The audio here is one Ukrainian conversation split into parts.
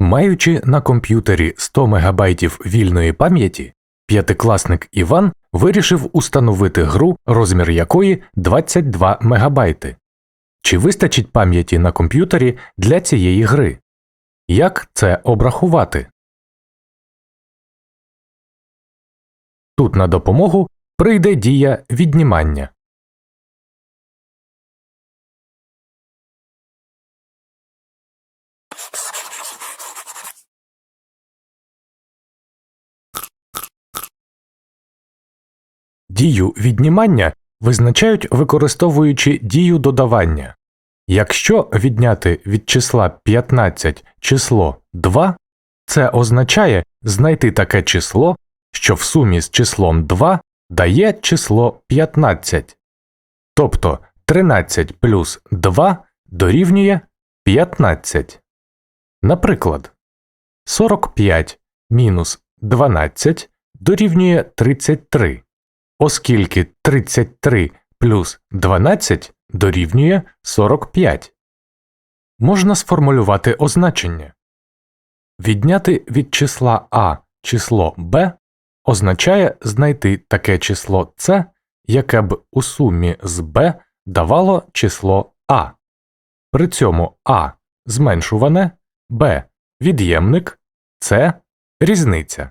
Маючи на комп'ютері 100 МБ вільної пам'яті, п'ятикласник Іван вирішив установити гру, розмір якої 22 МБ. Чи вистачить пам'яті на комп'ютері для цієї гри? Як це обрахувати? Тут на допомогу прийде дія віднімання. Дію віднімання визначають використовуючи дію додавання. Якщо відняти від числа 15 число 2, це означає знайти таке число, що в сумі з числом 2 дає число 15. Тобто 13 плюс 2 дорівнює 15. Наприклад, 45 мінус 12 дорівнює 33, оскільки 33 плюс 12 дорівнює 45. Можна сформулювати означення. Відняти від числа А число b означає знайти таке число c, яке б у сумі з b давало число А. При цьому А зменшуване, b від'ємник, c різниця.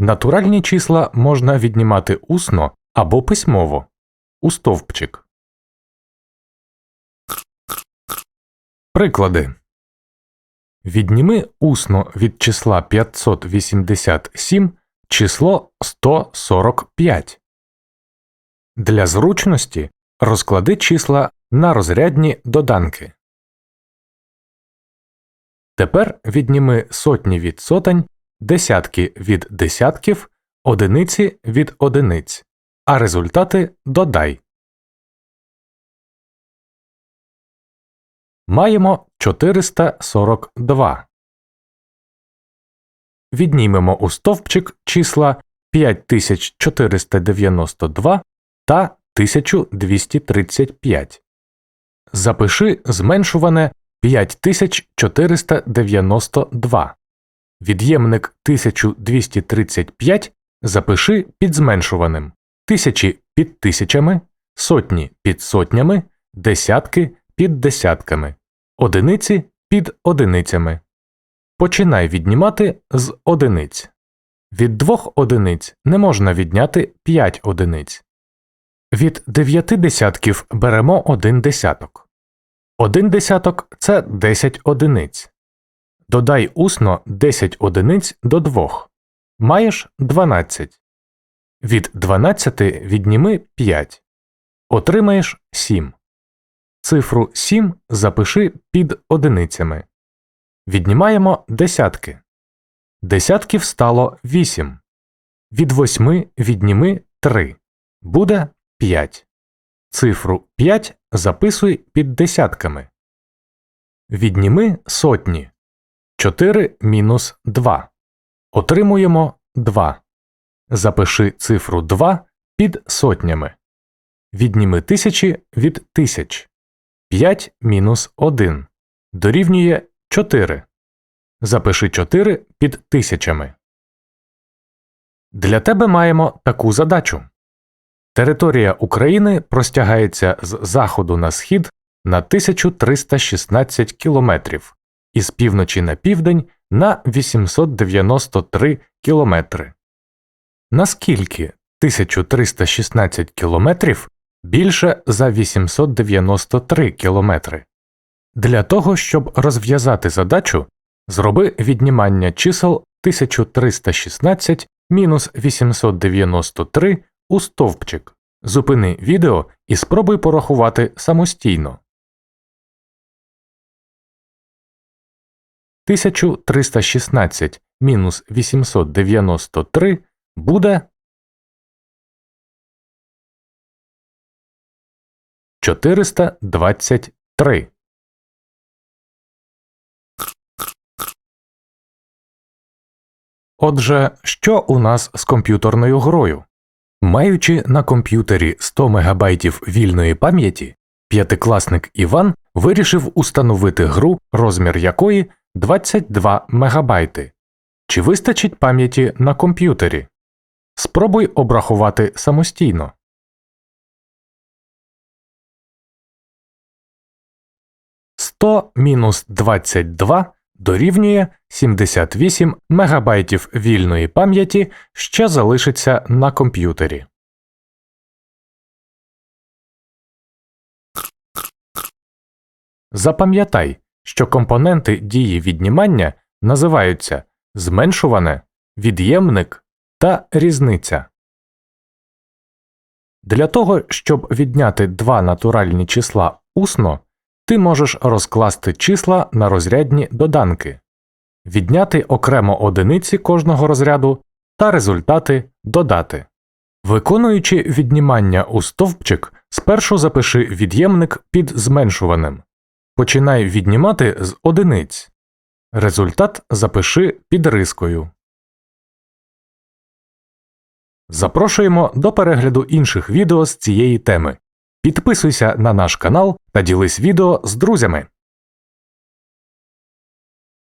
Натуральні числа можна віднімати усно або письмово у стовпчик. Приклади. Відніми усно від числа 587 число 145. Для зручності розклади числа на розрядні доданки. Тепер відніми сотні від сотень, десятки від десятків, одиниці від одиниць, а результати додай. Маємо 442. Віднімемо у стовпчик числа 5492 та 1235. Запиши зменшуване 5492. Від'ємник 1235 запиши під зменшуваним. Тисячі під тисячами, сотні під сотнями, десятки під десятками, одиниці під одиницями. Починай віднімати з одиниць. Від двох одиниць не можна відняти 5 одиниць. Від дев'яти десятків беремо один десяток. Один десяток це 10 одиниць. Додай усно 10 одиниць до двох. Маєш 12. Від 12 відніми 5. Отримаєш 7. Цифру 7 запиши під одиницями. Віднімаємо десятки. Десятків стало 8. Від 8 відніми 3. Буде 5. Цифру 5 записуй під десятками. Відніми сотні. 4 мінус 2. Отримуємо 2. Запиши цифру 2 під сотнями. Відніми тисячі від тисяч. 5 мінус 1 дорівнює 4. Запиши 4 під тисячами. Для тебе маємо таку задачу. Територія України простягається з заходу на схід на 1316 кілометрів і з півночі на південь на 893 кілометри. Наскільки 1316 кілометрів більше за 893 кілометри? Для того, щоб розв'язати задачу, зроби віднімання чисел 1316 мінус 893 у стовпчик. Зупини відео і спробуй порахувати самостійно. 1316 мінус 893 буде 423. Отже, що у нас з комп'ютерною грою? Маючи на комп'ютері 100 МБ вільної пам'яті, п'ятикласник Іван вирішив установити гру, розмір якої 22 мегабайти. Чи вистачить пам'яті на комп'ютері? Спробуй обрахувати самостійно. Сто мінус 22 дорівнює 78 мегабайтів вільної пам'яті, що залишиться на комп'ютері. Запам'ятай, що компоненти дії віднімання називаються зменшуване, від'ємник та різниця. Для того, щоб відняти два натуральні числа усно, ти можеш розкласти числа на розрядні доданки, відняти окремо одиниці кожного розряду та результати додати. Виконуючи віднімання у стовпчик, спершу запиши від'ємник під зменшуваним. Починай віднімати з одиниць. Результат запиши під рискою. Запрошуємо до перегляду інших відео з цієї теми. Підписуйся на наш канал та ділись відео з друзями.